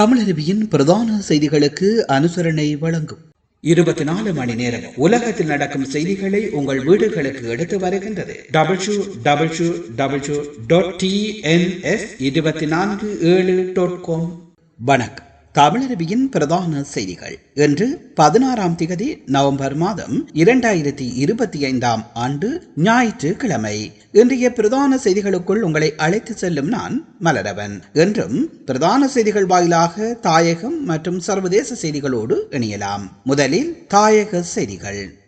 தமிழருவியின் பிரதான செய்திகளுக்கு அனுசரணை வழங்கும். இருபத்தி நாலு மணி நேரம் உலகத்தில் நடக்கும் செய்திகளை உங்கள் வீடுகளுக்கு எடுத்து வருகின்றது. Double u double dot TNS இருபத்தி நான்கு ஏழு டாட் காம் வணக்கம். தமிழருவியின் பிரதான செய்திகள் இன்று பதினாறாம் திகதி நவம்பர் மாதம் இரண்டாயிரத்தி இருபத்தி ஐந்தாம் ஆண்டு ஞாயிற்றுக்கிழமை. இன்றைய பிரதான செய்திகளுக்குள் உங்களை அழைத்து செல்லும் நான் மலரவன். என்றும் பிரதான செய்திகள் வாயிலாக தாயகம் மற்றும் சர்வதேச செய்திகளோடு இணையலாம். முதலில் தாயக செய்திகள்.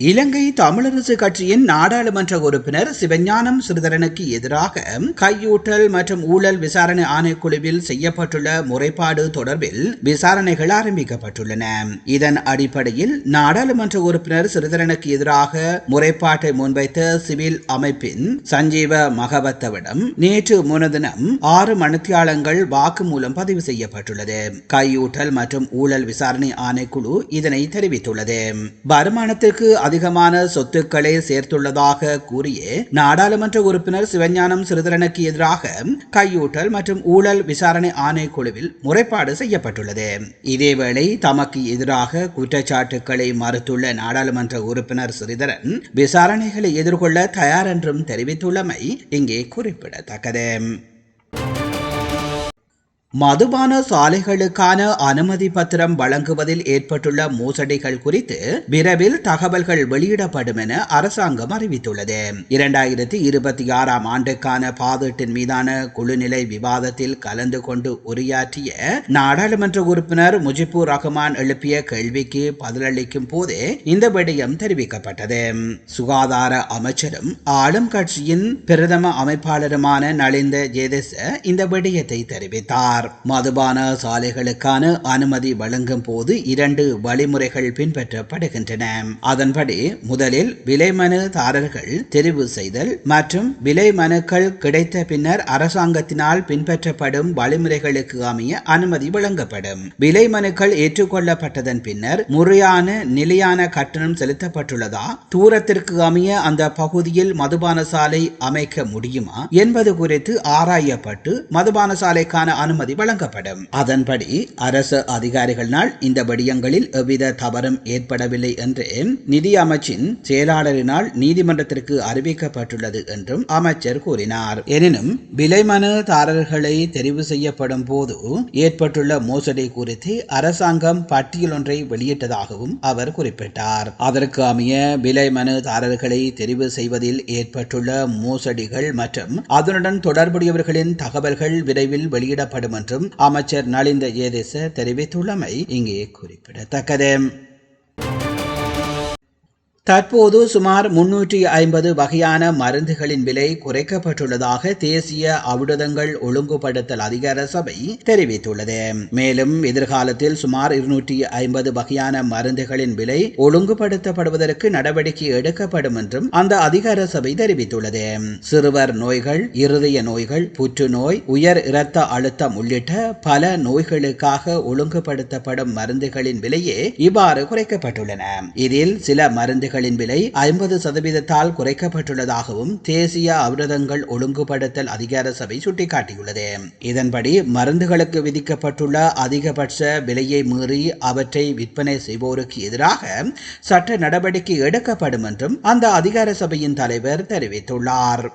இலங்கை தமிழரசு கட்சியின் நாடாளுமன்ற உறுப்பினர் சிவஞானம் சிறிதரனுக்கு எதிராக கையூட்டல் மற்றும் ஊழல் விசாரணை ஆணைக்குழுவில் செய்யப்பட்டுள்ள முறைப்பாடு தொடர்பில் விசாரணைகள் ஆரம்பிக்கப்பட்டுள்ளன. இதன் அடிப்படையில் நாடாளுமன்ற உறுப்பினர் சிறிதரனுக்கு எதிராக முறைப்பாட்டை முன்வைத்த சிவில் அமைப்பின் சஞ்சீவ மகவத்தவிடம் நேற்று முன்தினம் ஆறு மனுத்தியாளங்கள் வாக்குமூலம் பதிவு செய்யப்பட்டுள்ளது. கையூட்டல் மற்றும் ஊழல் விசாரணை ஆணைக்குழு இதனை தெரிவித்துள்ளது. வருமானத்திற்கு அதிகமான சொத்துக்களை சேர்த்துள்ளதாக கூறிய நாடாளுமன்ற உறுப்பினர் சிவஞானம் சிறிதரனுக்கு எதிராக கையூட்டல் மற்றும் ஊழல் விசாரணை ஆணைக்குழுவில் முறைப்பாடு செய்யப்பட்டுள்ளது. இதேவேளை தமக்கு எதிராக குற்றச்சாட்டுக்களை மறுத்துள்ள நாடாளுமன்ற உறுப்பினர் சிறிதரன் விசாரணைகளை எதிர்கொள்ள தயார் என்றும் தெரிவித்துள்ளமை இங்கே குறிப்பிடத்தக்கது. மதுபான சாலைகளுக்கான அனுமதி பத்திரம் வழங்குவதில் ஏற்பட்டுள்ள மோசடிகள் குறித்து விரைவில் தகவல்கள் வெளியிடப்படும் என அரசாங்கம் அறிவித்துள்ளது. இரண்டாயிரத்தி இருபத்தி ஆறாம் ஆண்டுக்கான பாதீட்டின் மீதான குழுநிலை விவாதத்தில் கலந்து கொண்டு உரையாற்றிய நாடாளுமன்ற உறுப்பினர் முஜிபுர் ரஹ்மான் எழுப்பிய கேள்விக்கு பதிலளிக்கும் போதே இந்த விடயம் தெரிவிக்கப்பட்டது. சுகாதார அமைச்சரும் ஆளும் கட்சியின் பிரதம அமைப்பாளருமான நலிந்த ஜேதேச இந்த விடயத்தை தெரிவித்தார். கூறினார் மதுபான சாலைகளுக்கான அனுமதி வழங்கும் போது இரண்டு வழிமுறைகள் பின்பற்றப்படுகின்றன. அதன்படி முதலில் விலை மனுதாரர்கள் தெரிவு செய்தல் மற்றும் விலை மனுக்கள் கிடைத்த பின்னர் அரசாங்கத்தினால் பின்பற்றப்படும் வழிமுறைகளுக்கு அமைய அனுமதி வழங்கப்படும். விலை மனுக்கள் ஏற்றுக்கொள்ளப்பட்டதன் பின்னர் முறையான நிலையான கட்டணம் செலுத்தப்பட்டுள்ளதா? தூரத்திற்கு அமைய அந்த பகுதியில் மதுபான சாலை அமைக்க முடியுமா? என்பது குறித்து ஆராயப்பட்டு மதுபான சாலைக்கான அனுமதி அனுமதி வழங்கப்படும். அதன்படி அரசு அதிகாரிகளால் இந்த விடயங்களில் எவ்வித தவறும் ஏற்படவில்லை என்று நிதி அமைச்சின் செயலாளரினால் நீதிமன்றத்திற்கு அறிவிக்கப்பட்டுள்ளது என்றும் அமைச்சர் கூறினார். எனினும் விலை மனுதாரர்களை தெரிவு செய்யப்படும் போது ஏற்பட்டுள்ள மோசடி குறித்து அரசாங்கம் பட்டியல் ஒன்றை வெளியிட்டதாகவும் அவர் குறிப்பிட்டார். அதற்கு அமைய விலை மனுதாரர்களை தெரிவு செய்வதில் ஏற்பட்டுள்ள மோசடிகள் மற்றும் அதனுடன் தொடர்புடையவர்களின் தகவல்கள் விரைவில் வெளியிடப்படும் என்றும் அமைச்சர் நலிந்த ஏதேச தெரிவித்துள்ளமை இங்கே குறிப்பிடத்தக்கது. தற்போது சுமார் முன்னூற்றி ஐம்பது வகையான மருந்துகளின் விலை குறைக்கப்பட்டுள்ளதாக தேசிய ஔடதங்கள் ஒழுங்குபடுத்தல் அதிகார சபை தெரிவித்துள்ளது. மேலும் எதிர்காலத்தில் சுமார் இருநூற்றி ஐம்பது வகையான மருந்துகளின் விலை ஒழுங்குபடுத்தப்படுவதற்கு நடவடிக்கை எடுக்கப்படும் என்றும் அந்த அதிகார சபை தெரிவித்துள்ளது. சிறுவர் நோய்கள் இருதய நோய்கள் புற்றுநோய் உயர் இரத்த அழுத்தம் உள்ளிட்ட பல நோய்களுக்காக ஒழுங்குபடுத்தப்படும் மருந்துகளின் விலையே இவ்வாறு குறைக்கப்பட்டுள்ளன. இதில் சில மருந்துகள் மருந்துகளின் விலை ஐம்பது சதவீதத்தால் குறைக்கப்பட்டுள்ளதாகவும் தேசிய அவரதங்கள் ஒழுங்குபடுத்தல் அதிகார சபை சுட்டிக்காட்டியுள்ளது. இதன்படி மருந்துகளுக்கு விதிக்கப்பட்டுள்ள அதிகபட்ச விலையை மீறி அவற்றை விற்பனை செய்வோருக்கு எதிராக சட்ட நடவடிக்கை எடுக்கப்படும் என்றும் அந்த அதிகார சபையின் தலைவர் தெரிவித்துள்ளார்.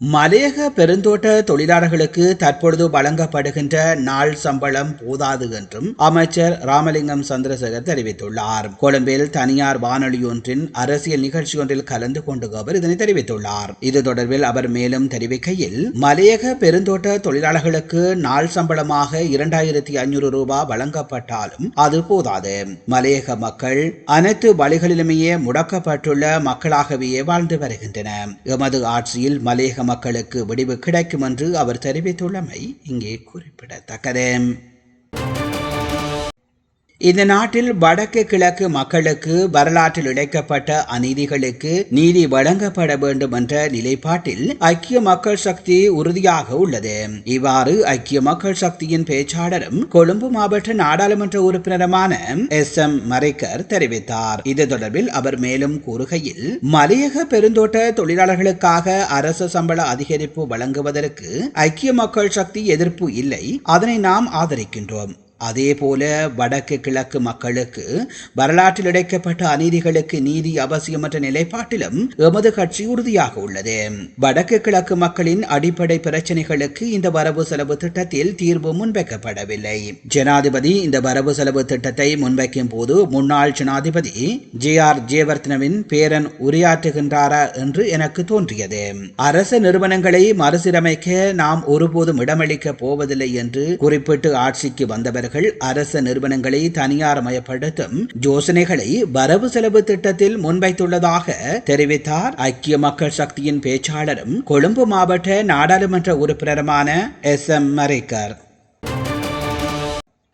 மலையக பெருந்தோட்ட தொழிலாளர்களுக்கு தற்பொழுது வழங்கப்படுகின்ற நாள் சம்பளம் போதாது என்றும் அமைச்சர் ராமலிங்கம் சந்திரசேகர் தெரிவித்துள்ளார். கொழும்பில் தனியார் வானொலி ஒன்றின் அரசியல் நிகழ்ச்சி ஒன்றில் கலந்து கொண்டு அவர் இதனை தெரிவித்துள்ளார். இது தொடர்பில் அவர் மேலும் தெரிவிக்கையில் மலையக பெருந்தோட்ட தொழிலாளர்களுக்கு நாள் சம்பளமாக இரண்டாயிரத்தி ஐநூறு ரூபாய் வழங்கப்பட்டாலும் அது போதாது. மலையக மக்கள் அனைத்து வழிகளிலுமே முடக்கப்பட்டுள்ள மக்களாகவே வாழ்ந்து வருகின்றன எமது ஆட்சியில் மலையக மக்களுக்கு விடிவு கிடைக்கும் என்று அவர் தெரிவித்துள்ளமை இங்கே குறிப்பிடத்தக்கது. இந்த நாட்டில் வடக்கு கிழக்கு மக்களுக்கு வரலாற்றில் இழைக்கப்பட்ட அநீதிகளுக்கு நீதி வழங்கப்பட வேண்டும் என்ற நிலைப்பாட்டில் ஐக்கிய மக்கள் சக்தி உறுதியாக உள்ளது. இவ்வாறு ஐக்கிய மக்கள் சக்தியின் பேச்சாளரும் கொழும்பு மாவட்ட நாடாளுமன்ற உறுப்பினருமான எஸ். எம். மரைக்கர் தெரிவித்தார். இது தொடர்பில் அவர் மேலும் கூறுகையில் மலையக பெருந்தோட்ட தொழிலாளர்களுக்காக அரசு சம்பள அதிகரிப்பு வழங்குவதற்கு ஐக்கிய மக்கள் சக்தி எதிர்ப்பு இல்லை. அதனை நாம் ஆதரிக்கின்றோம். அதேபோல வடக்கு கிழக்கு மக்களுக்கு வரலாற்றில் இடைக்கப்பட்ட அநீதிகளுக்கு நீதி அவசியமற்ற நிலைப்பாட்டிலும் எமது கட்சி உறுதியாக உள்ளது. வடக்கு கிழக்கு மக்களின் அடிப்படை பிரச்சனைகளுக்கு இந்த வரவு செலவு திட்டத்தில் தீர்வு முன்வைக்கப்படவில்லை. ஜனாதிபதி இந்த வரவு செலவு திட்டத்தை முன்வைக்கும் போது முன்னாள் ஜனாதிபதி ஜே ஆர் ஜெயவர்தனவின் பேரன் உரையாற்றுகின்றாரா என்று எனக்கு தோன்றியது. அரசு நிறுவனங்களை மறுசீரமைக்க நாம் ஒருபோதும் இடமளிக்க போவதில்லை என்று குறிப்பிட்டு ஆட்சிக்கு வந்தவர்கள் அவர்கள் அரச நிறுவனங்களை தனியார்மயப்படுத்தும் யோசனைகளை வரவு செலவு திட்டத்தில் முன்வைத்துள்ளதாக தெரிவித்தார் ஐக்கிய மக்கள் சக்தியின் பேச்சாளரும் கொழும்பு மாவட்ட நாடாளுமன்ற உறுப்பினருமான எஸ் எம் மரேக்கர்.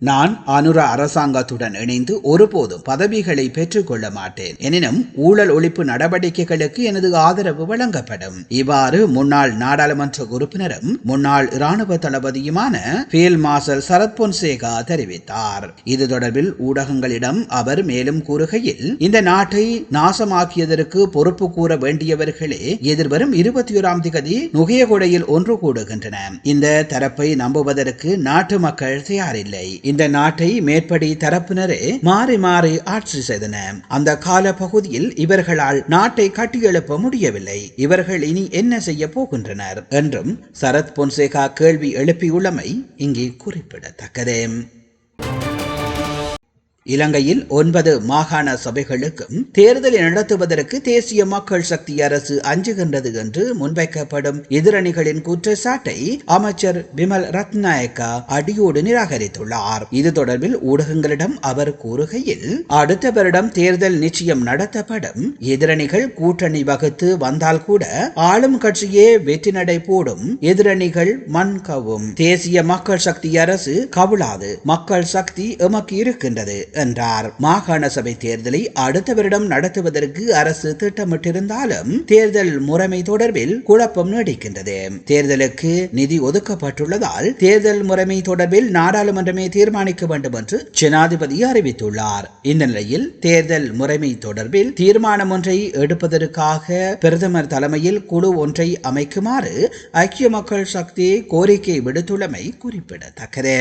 நான் அனுர அரசாங்கத்துடன் இணைந்து ஒருபோதும் பதவிகளை பெற்றுக்கொள்ள மாட்டேன். எனினும் ஊழல் ஒழிப்பு நடவடிக்கைகளுக்கு எனது ஆதரவு வழங்கப்படும். இவ்வாறு முன்னாள் நாடாளுமன்ற உறுப்பினரும் முன்னாள் இராணுவ தளபதியுமான ஃபீல்ட் மார்ஷல் சரத் பொன்சேகா தெரிவித்தார். இது தொடர்பில் ஊடகங்களிடம் அவர் மேலும் கூறுகையில் இந்த நாட்டை நாசமாக்கியதற்கு பொறுப்பு கூற வேண்டியவர்களே எதிர்வரும் இருபத்தி ஓராம் திகதி நுகையகொடையில் ஒன்று கூடுகின்றன. இந்த தரப்பை நம்புவதற்கு நாட்டு மக்கள் தயாரில்லை. இந்த நாட்டை மேற்படி தரப்பினரே மாறி மாறி ஆட்சி செய்தன. அந்த கால பகுதியில் இவர்களால் நாட்டை கட்டியெழுப்ப முடியவில்லை. இவர்கள் இனி என்ன செய்ய போகின்றனர் என்றும் சரத் பொன்சேகா கேள்வி எழுப்பியுள்ளமை இங்கே குறிப்பிடத்தக்கது. இலங்கையில் ஒன்பது மாகாண சபைகளுக்கும் தேர்தலை நடத்துவதற்கு தேசிய மக்கள் சக்தி அரசு அஞ்சுகின்றது என்று முன்வைக்கப்படும் எதிரணிகளின் குற்றச்சாட்டை அமைச்சர் விமல் ரத்நாயக்கா அடியோடு நிராகரித்துள்ளார். இது தொடர்பில் ஊடகங்களிடம் அவர் கூறுகையில் அடுத்த வருடம் தேர்தல் நிச்சயம் நடத்தப்படும். எதிரணிகள் கூட்டணி வகுத்து வந்தால் கூட ஆளும் கட்சியே வெற்றி நடை போடும். எதிரணிகள் மண் கவும் தேசிய மக்கள் சக்தி அரசு கவுளாது மக்கள் சக்தி எமக்கு இருக்கின்றது. என்றார். மாகாண சபை தேர்தலை அடுத்த வருடம் நடத்துவதற்கு அரசு திட்டமிட்டிருந்தாலும் தேர்தல் முறைமை தொடர்பில் குழப்பம் நீடிக்கின்றது. தேர்தலுக்கு நிதி ஒதுக்கப்பட்டுள்ளதால் தேர்தல் முறைமை தொடர்பில் நாடாளுமன்றமே தீர்மானிக்க வேண்டும் என்று ஜனாதிபதி அறிவித்துள்ளார். இந்த நிலையில் தேர்தல் முறைமை தொடர்பில் தீர்மானம் ஒன்றை எடுப்பதற்காக பிரதமர் தலைமையில் குழு ஒன்றை அமைக்குமாறு ஐக்கிய மக்கள் சக்தி கோரிக்கை விடுத்துள்ளமை குறிப்பிடத்தக்கது.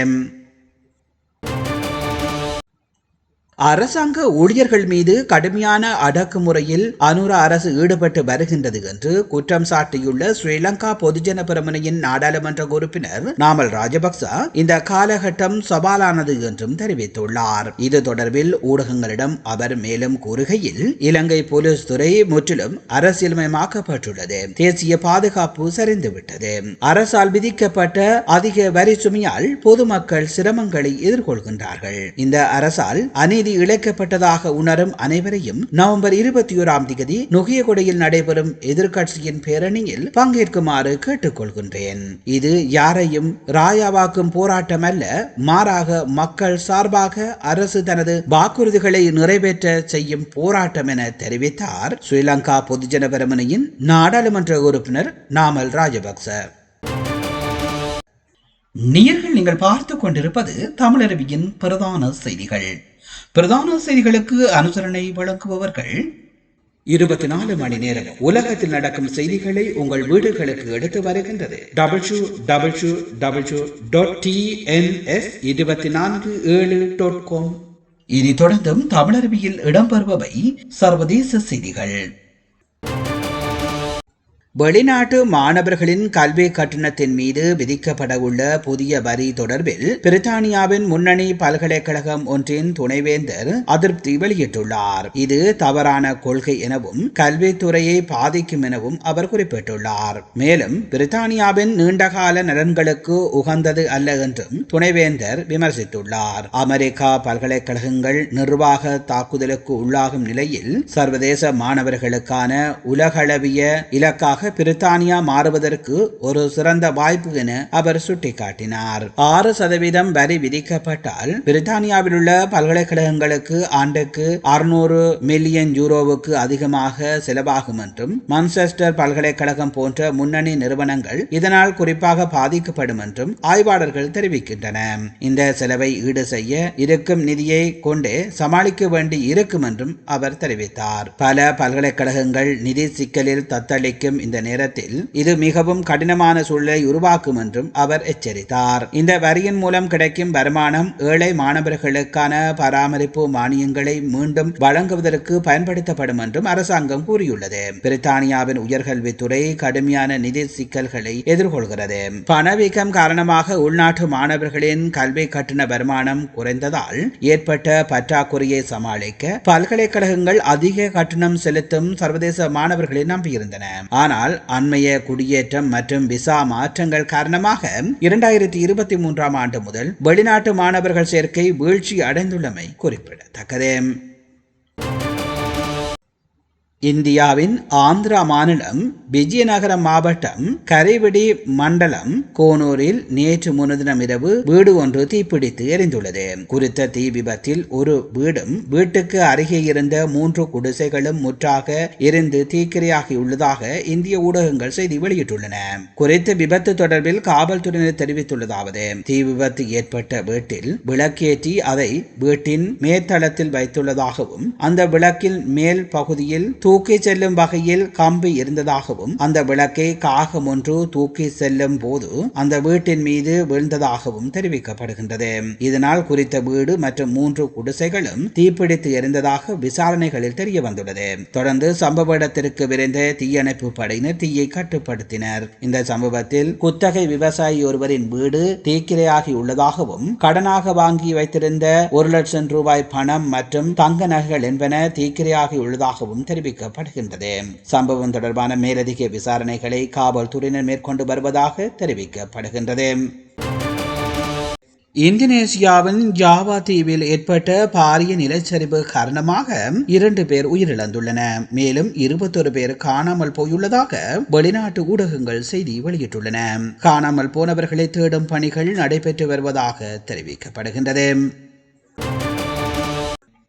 அரசாங்க ஊழியர்கள் மீது கடுமையான அடக்குமுறையில் அனுரா அரசு ஈடுபட்டு வருகின்றது என்று குற்றம் சாட்டியுள்ள ஸ்ரீலங்கா பொதுஜன பெருமனையின் நாடாளுமன்ற உறுப்பினர் நாமல் ராஜபக்ச இந்த காலகட்டம் சவாலானது என்றும் தெரிவித்துள்ளார். இது தொடர்பில் ஊடகங்களிடம் அவர் மேலும் கூறுகையில் இலங்கை போலீஸ் துறை முற்றிலும் அரசியலமயமாக்கப்பட்டுள்ளது. தேசிய பாதுகாப்பு சரிந்துவிட்டது. அரசால் விதிக்கப்பட்ட அதிக வரி சுமையால் பொதுமக்கள் சிரமங்களை எதிர்கொள்கின்றார்கள். இந்த அரசால் அநீதி இழைக்கப்பட்டதாக உணரும் அனைவரையும் நவம்பர் இருபத்தி ஓராம் தேதி நுகியகொடையில் நடைபெறும் எதிர்க்கட்சியின் பேரணியில் பங்கேற்குமாறு கேட்டுக்கொள்கின்றேன். இது யாரையும் ராயாவாக்கும் போராட்டம் அல்ல மாறாக மக்கள் சார்பாக அரசு தனது வாக்குறுதிகளை நிறைவேற்ற செய்யும் போராட்டம் என தெரிவித்தார் ஸ்ரீலங்கா பொதுஜன பெரமுனையின் நாடாளுமன்ற உறுப்பினர் நாமல் ராஜபக்ச. நேர்கள் நீங்கள் பார்த்து கொண்டிருப்பது தமிழருவியின் பிரதான செய்திகள். பிரதான செய்திகளுக்கு அனுசரணை வழங்குபவர்கள். இருபத்தி நாலு மணி நேரம் உலகத்தில் நடக்கும் செய்திகளை உங்கள் வீடுகளுக்கு எடுத்து வருகின்றது. Double u double dot TNS இருபத்தி நான்கு ஏழு டாட் காம் இனி தொடர்ந்தும் தமிழருவியில் இடம்பெறுபவை சர்வதேச செய்திகள். வெளிநாட்டு மாணவர்களின் கல்வி கட்டணத்தின் மீது விதிக்கப்பட உள்ள புதிய வரி தொடர்பில் பிரித்தானியாவின் முன்னணி பல்கலைக்கழகம் ஒன்றின் துணைவேந்தர் அதிருப்தி வெளியிட்டுள்ளார். இது தவறான கொள்கை எனவும் கல்வித்துறையை பாதிக்கும் எனவும் அவர் குறிப்பிட்டுள்ளார். மேலும் பிரித்தானியாவின் நீண்டகால நலன்களுக்கு உகந்தது அல்ல என்றும் துணைவேந்தர் விமர்சித்துள்ளார். அமெரிக்கா பல்கலைக்கழகங்கள் நிர்வாக தாக்குதலுக்கு உள்ளாகும் நிலையில் சர்வதேச மாணவர்களுக்கான உலகளவிய இலக்காக நாடாக பிரித்தானியா மாறுவதற்கு ஒரு சிறந்த வாய்ப்பு என அவர் சுட்டிக்காட்டினார். ஆறு சதவீதம் வரி விதிக்கப்பட்டால் பிரித்தானியாவில் உள்ள பல்கலைக்கழகங்களுக்கு ஆண்டுக்கு அறுநூறு மில்லியன் யூரோவுக்கு அதிகமாக செலவாகும் என்றும் மான்செஸ்டர் பல்கலைக்கழகம் போன்ற முன்னணி நிறுவனங்கள் இதனால் குறிப்பாக பாதிக்கப்படும் என்றும் ஆய்வாளர்கள் தெரிவிக்கின்றன இந்த செலவை ஈடு செய்ய இருக்கும் நிதியை கொண்டே சமாளிக்க வேண்டி இருக்கும் என்றும் அவர் தெரிவித்தார். பல பல்கலைக்கழகங்கள் நிதி சிக்கலில் தத்தளிக்கும் இந்த நேரத்தில் இது மிகவும் கடினமான சூழலை உருவாக்கும் என்றும் அவர் எச்சரித்தார். இந்த வரியின் மூலம் கிடைக்கும் வருமானம் ஏழை மாணவர்களுக்கான பராமரிப்பு மானியங்களை மீண்டும் வழங்குவதற்கு பயன்படுத்தப்படும் என்றும் அரசாங்கம் கூறியுள்ளது. பிரித்தானியாவின் உயர்கல்வித்துறை கடுமையான நிதி சிக்கல்களை எதிர்கொள்கிறது. பணவீக்கம் காரணமாக உள்நாட்டு மாணவர்களின் கல்வி கட்டண வருமானம் குறைந்ததால் ஏற்பட்ட பற்றாக்குறையை சமாளிக்க பல்கலைக்கழகங்கள் அதிக கட்டணம் செலுத்தும் சர்வதேச மாணவர்களை நம்பியிருந்தன. ஆனால் அண்மைய குடியேற்றம் மற்றும் விசா மாற்றங்கள் காரணமாக இரண்டாயிரத்தி இருபத்தி மூன்றாம் ஆண்டு முதல் வெளிநாட்டு மாணவர்கள் சேர்க்கை வீழ்ச்சி அடைந்துள்ளமை குறிப்பிடத்தக்கது. இந்தியாவின் ஆந்திரா மாநிலம் விஜயநகரம் மாவட்டம் கரைவெடி மண்டலம் கோனூரில் நேற்று முன்தினம் இரவு வீடு ஒன்று தீப்பிடித்து எரிந்துள்ளது. குறித்த தீ விபத்தில் ஒரு வீடும் வீட்டுக்கு அருகே இருந்த மூன்று குடிசைகளும் முற்றாக எரிந்து தீக்கிரையாகியுள்ளதாக இந்திய ஊடகங்கள் செய்தி வெளியிட்டுள்ளன. குறித்த விபத்து தொடர்பில் காவல்துறையினர் தெரிவித்துள்ளதாவது தீ விபத்து ஏற்பட்ட வீட்டில் விளக்கேற்றி அதை வீட்டின் மேற்தளத்தில் வைத்துள்ளதாகவும் அந்த விளக்கில் மேல் பகுதியில் தூக்கி செல்லும் வகையில் கம்பி இருந்ததாகவும் அந்த விளக்கை காகம் ஒன்று தூக்கி செல்லும் போது அந்த வீட்டின் மீது விழுந்ததாகவும் தெரிவிக்கப்படுகின்றது. இதனால் குறித்த வீடு மற்றும் மூன்று குடிசைகளும் தீப்பிடித்து எரிந்ததாக விசாரணைகளில் தெரிய வந்துள்ளது தொடர்ந்து சம்பவ இடத்திற்கு விரைந்த தீயணைப்பு படையினர் தீயை கட்டுப்படுத்தினர். இந்த சம்பவத்தில் குத்தகை விவசாயி ஒருவரின் வீடு தீக்கிரையாகி உள்ளதாகவும் கடனாக வாங்கி வைத்திருந்த ஒரு லட்சம் ரூபாய் பணம் மற்றும் தங்க நகைகள் என்பன தீக்கிரையாகி உள்ளதாகவும் தெரிவிக்க தெரிவிக்கப்படுகின்றது. சம்பவம் தொடர்பான மேலதிக விசாரணைகளை காவல்துறையினர் மேற்கொண்டு வருவதாக தெரிவிக்கப்படுகின்றது. இந்தோனேசியாவின் ஜாவா தீவில் ஏற்பட்ட பாரிய நிலச்சரிவு காரணமாக இரண்டு பேர் உயிரிழந்துள்ளன. மேலும் இருபத்தொரு பேர் காணாமல் போயுள்ளதாக வெளிநாட்டு ஊடகங்கள் செய்தி வெளியிட்டுள்ளன. காணாமல் போனவர்களை தேடும் பணிகள் நடைபெற்று வருவதாக தெரிவிக்கப்படுகின்றது.